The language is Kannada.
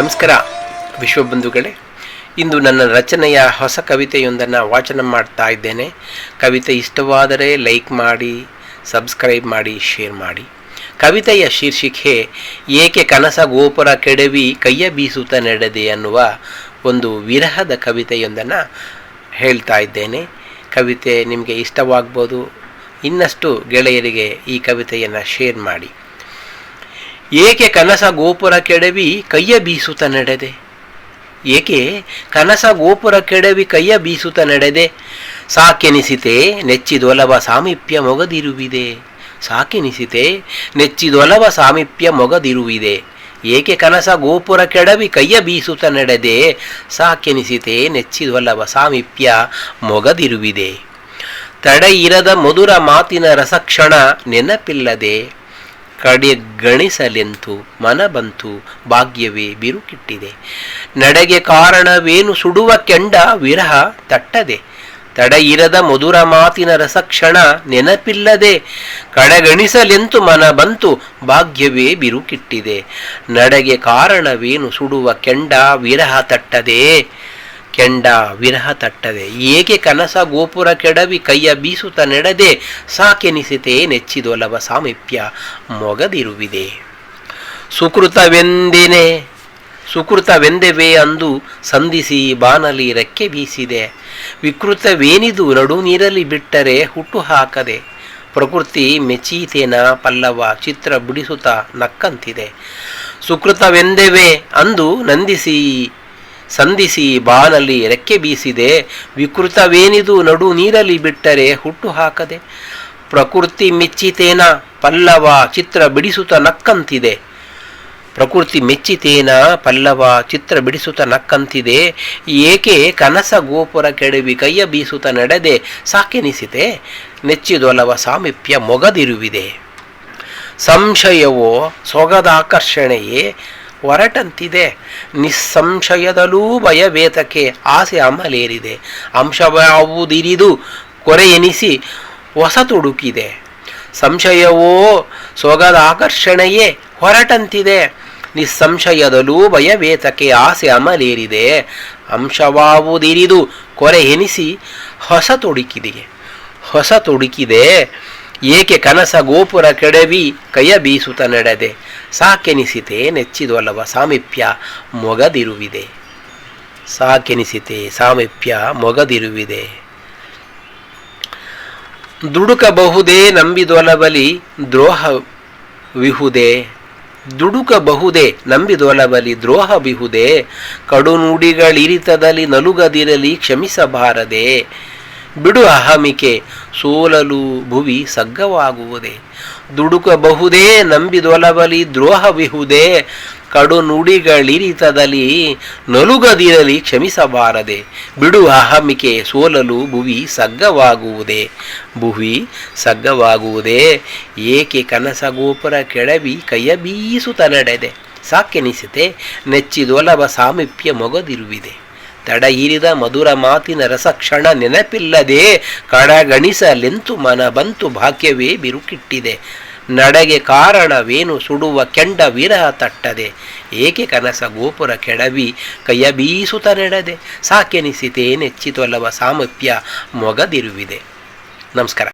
ನಮಸ್ಕಾರ, ವಿಶ್ವಬಂಧುಗಳೇ. ಇಂದು ನನ್ನ ರಚನೆಯ ಹೊಸ ಕವಿತೆಯೊಂದನ್ನು ವಾಚನ ಮಾಡ್ತಾ ಇದ್ದೇನೆ. ಕವಿತೆ ಇಷ್ಟವಾದರೆ ಲೈಕ್ ಮಾಡಿ, ಸಬ್ಸ್ಕ್ರೈಬ್ ಮಾಡಿ, ಶೇರ್ ಮಾಡಿ. ಕವಿತೆಯ ಶೀರ್ಷಿಕೆ, ಏಕೆ ಕನಸ ಗೋಪುರ ಕೆಡವಿ ಕೈಯ ಬೀಸುತ್ತ ನಡೆದೆ ಅನ್ನುವ ಒಂದು ವಿರಹದ ಕವಿತೆಯೊಂದನ್ನು ಹೇಳ್ತಾ ಇದ್ದೇನೆ. ಕವಿತೆ ನಿಮಗೆ ಇಷ್ಟವಾಗ್ಬೋದು. ಇನ್ನಷ್ಟು ಗೆಳೆಯರಿಗೆ ಈ ಕವಿತೆಯನ್ನು ಶೇರ್ ಮಾಡಿ. ಏಕೆ ಕನಸ ಗೋಪುರ ಕೆಡವಿ ಕೈಯ ಬೀಸುತ್ತ ನಡೆದೆ? ಏಕೆ ಕನಸ ಗೋಪುರ ಕೆಡವಿ ಕೈಯ ಬೀಸುತ್ತ ನಡೆದೆ? ಸಾಕೆನಿಸಿತೆ ನೆಚ್ಚಿದೊಲವ ಸಾಮೀಪ್ಯ ಮೊಗದಿರುವಿದೆ. ಸಾಕೆನಿಸಿತೆ ನೆಚ್ಚಿದೊಲವ ಸಾಮೀಪ್ಯ ಮೊಗದಿರುವಿದೆ. ಏಕೆ ಕನಸ ಗೋಪುರ ಕೆಡವಿ ಕೈಯ ಬೀಸುತ್ತ ನಡೆದೆ? ಸಾಕೆನಿಸಿತೆ ನೆಚ್ಚಿದೊಲವ ಸಾಮೀಪ್ಯ ಮೊಗದಿರುವಿದೆ. ತಡೆಯಿರದ ಮಧುರ ಮಾತಿನ ರಸಕ್ಷಣ ನೆನಪಿಲ್ಲದೆ ಕಡೆಗಣಿಸಲೆಂತು ಮನ ಬಂತು, ಭಾಗ್ಯವೇ ಬಿರುಕಿಟ್ಟಿದೆ. ನಡೆಗೆ ಕಾರಣವೇನು ಸುಡುವ ಕೆಂಡ ವಿರಹ ತಟ್ಟದೆ. ತಡ ಇರದ ಮಧುರ ಮಾತಿನ ರಸಕ್ಷಣ ನೆನಪಿಲ್ಲದೆ ಕಡೆಗಣಿಸಲೆಂತು ಮನ ಬಂತು, ಭಾಗ್ಯವೇ ಬಿರುಕಿಟ್ಟಿದೆ. ನಡೆಗೆ ಕಾರಣವೇನು ಸುಡುವ ಕೆಂಡ ವಿರಹ ತಟ್ಟದೆ. ಕೆಂಡ ವಿರಹ ತಟ್ಟದೆ. ಏಕೆ ಕನಸ ಗೋಪುರ ಕೆಡವಿ ಕೈಯ ಬೀಸುತ್ತ ನಡೆದೆ? ಸಾಕೆನಿಸಿತೆ ನೆಚ್ಚಿದೊಲವ ಸಾಮೀಪ್ಯ ಮೊಗದಿರುವಿದೆ. ಸುಕೃತವೆಂದೇನೆ, ಸುಕೃತವೆಂದೆವೇ ಅಂದು ಸಂಧಿಸಿ ಬಾನಲಿ ರೆಕ್ಕೆ ಬೀಸಿದೆ. ವಿಕೃತವೇನಿದು ನಡು ನೀರಲಿ ಬಿಟ್ಟರೆ ಹುಟ್ಟು ಹಾಕದೆ? ಪ್ರಕೃತಿ ಮೆಚೀತೇನ ಪಲ್ಲವ ಚಿತ್ರ ಬಿಡಿಸುತ್ತ ನಕ್ಕಂತಿದೆ. ಸುಕೃತವೆಂದೆವೇ ಅಂದು ನಂದಿಸಿ ಸಂಧಿಸಿ ಬಾನಲ್ಲಿ ರೆಕ್ಕೆ ಬೀಸಿದೆ, ವಿಕೃತವೇನಿದು ನಡು ನೀರಲಿ ಬಿಟ್ಟರೆ ಹುಟ್ಟು ಹಾಕದೆ? ಪ್ರಕೃತಿ ಮೆಚ್ಚಿತೇನ? ಪಲ್ಲವ ಚಿತ್ರ ಬಿಡಿಸುತ್ತ ನಕ್ಕಂತಿದೆ. ಪ್ರಕೃತಿ ಮೆಚ್ಚಿತೇನ? ಪಲ್ಲವ ಚಿತ್ರ ಬಿಡಿಸುತ್ತ ನಕ್ಕಂತಿದೆ. ಏಕೆ ಕನಸ ಗೋಪುರ ಕೆಡವಿ ಕೈಯ ಬೀಸುತ್ತ ನಡೆದೆ? ಸಾಕೆನಿಸಿದೆ ನೆಚ್ಚಿದೊಲವ ಸಾಮೀಪ್ಯ ಮೊಗದಿರುವಿದೆ. ಸಂಶಯವೋ ಸೊಗದಾಕರ್ಷಣೆಯೇ ಹೊರಟಂತಿದೆ ನಿಸ್ಸಂಶಯದಲ್ಲೂ ಭಯವೇತಕ್ಕೆ ಆಸೆ ಅಮಲೇರಿದೆ. ಅಂಶವಾವುದಿರಿದು ಕೊರೆ ಎನಿಸಿ ಹೊಸ ತುಡುಕಿದೆ ಸಂಶಯವೋ ಸೊಗದ ಆಕರ್ಷಣೆಯೇ ಹೊರಟಂತಿದೆ. ನಿಸ್ಸಂಶಯದಲ್ಲೂ ಭಯವೇತಕ್ಕೆ ಆಸೆ ಅಮಲೇರಿದೆ. ಅಂಶವಾವುದಿರಿದು ಕೊರೆ ಎನಿಸಿ ಹೊಸ ತುಡುಕಿದೆ ಹೊಸ ತುಡುಕಿದೆ ಏಕೆ ಕನಸ ಗೋಪುರ ಕೆಡವಿ ಕೈಯ ಬೀಸುತ್ತ ನಡೆದೆ. ಸಾಕೆನಿಸಿತೆ ನೆಚ್ಚಿದೊಲವ ಸಾಮೀಪ್ಯ ಮೊಗದಿರುವಿದೆ. ಸಾಕೆನಿಸಿತೆ ಸಾಮೀಪ್ಯ ಮೊಗದಿರುವಿದೆ. ದುಡುಕಬಹುದೇ ನಂಬಿದೊಲಬಲಿ ದ್ರೋಹ ವಿಹುದೆ ದುಡುಕಬಹುದೇ ದ್ರೋಹ ವಿಹುದೇ ಕಡುನುಡಿಗಳಿರಿತದಲ್ಲಿ ನಲುಗದಿರಲಿ ಕ್ಷಮಿಸಬಾರದೆ. ಬಿಡು ಅಹಮಿಕೆ, ಸೋಲಲು ಭುವಿ ಸಗ್ಗವಾಗುವುದೇ. ದುಡುಕಬಹುದೇ, ನಂಬಿದೊಲಬಲಿ ದ್ರೋಹವಿಹುದೇ. ಕಡು ನುಡಿಗಳಿರಿತದಲ್ಲಿ ನಲುಗದಿರಲಿ ಕ್ಷಮಿಸಬಾರದೆ. ಬಿಡು ಅಹಮಿಕೆ, ಸೋಲಲು ಭುವಿ ಸಗ್ಗವಾಗುವುದೇ. ಭುವಿ ಸಗ್ಗವಾಗುವುದೇ. ಏಕೆ ಕನಸ ಗೋಪುರ ಕೆಳವಿ ಕೈಯ ಬೀಸುತ್ತ ನಡೆದೆ ಸಾಕೆನಿಸಿತೆ ನೆಚ್ಚಿದೊಲವ ಸಾಮೀಪ್ಯ ಮೊಗದಿರುವಿದೆ. ಇರಿದ ಮಧುರ ಮಾತಿನ ರಸಕ್ಷಣ ನೆನಪಿಲ್ಲದೆ ಕಡಗಣಿಸಲೆಂತು ಮನ ಬಂತು ಭಾಗ್ಯವೇ ಬಿರುಕಿಟ್ಟಿದೆ. ನಡೆಗೆ ಕಾರಣವೇನು ಸುಡುವ ಕೆಂಡ ವಿರಹ ತಟ್ಟದೆ. ಏಕೆ ಕನಸ ಗೋಪುರ ಕೆಡವಿ ಕೈಯ ಬೀಸುತ್ತ ನಡೆದೆ. ಸಾಕೆನಿಸಿತೆ ನೆಚ್ಚಿತೊಲವ ಸಾಮೀಪ್ಯ ಮೊಗದಿರುವಿದೆ. ನಮಸ್ಕಾರ.